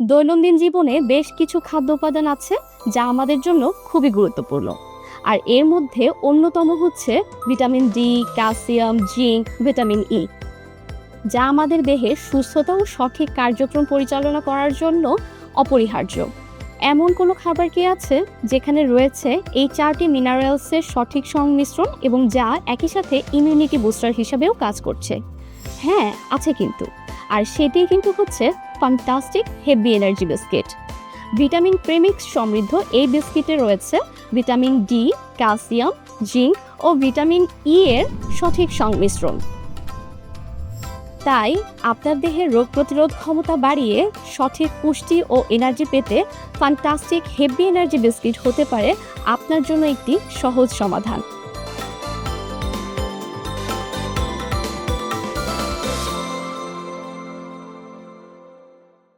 দৈনন্দিন জীবনে বেশ কিছু খাদ্য উপাদান আছে যা আমাদের জন্য খুবই গুরুত্বপূর্ণ। আর এর মধ্যে অন্যতম হচ্ছে vitamin D, calcium, zinc, vitamin E, যা আমাদের দেহে সুস্থতা ও সঠিক কার্যক্রম পরিচালনা করার জন্য অপরিহার্য। এমন কোনো খাবার কি আছে যেখানে রয়েছে এই চারটি মিনারেলসের সঠিক সংমিশ্রণ এবং যা একই সাথে ইমিউনিটি বুস্টার হিসাবেও কাজ করছে? হ্যাঁ আছে কিন্তু। আর সেটি কিন্তু হচ্ছে fantastic heavy energy biscuit vitamin premix সমৃদ্ধ এই বিস্কিটে রয়েছে ভিটামিন ডি ক্যালসিয়াম জিঙ্ক ও ভিটামিন ই এর সঠিক সংমিশ্রণ। তাই আপনার দেহের রোগ প্রতিরোধ ক্ষমতা বাড়িয়ে সঠিক পুষ্টি ও এনার্জি পেতে ফান্টাস্টিক হেভি এনার্জি বিস্কিট হতে পারে আপনার জন্য একটি সহজ সমাধান।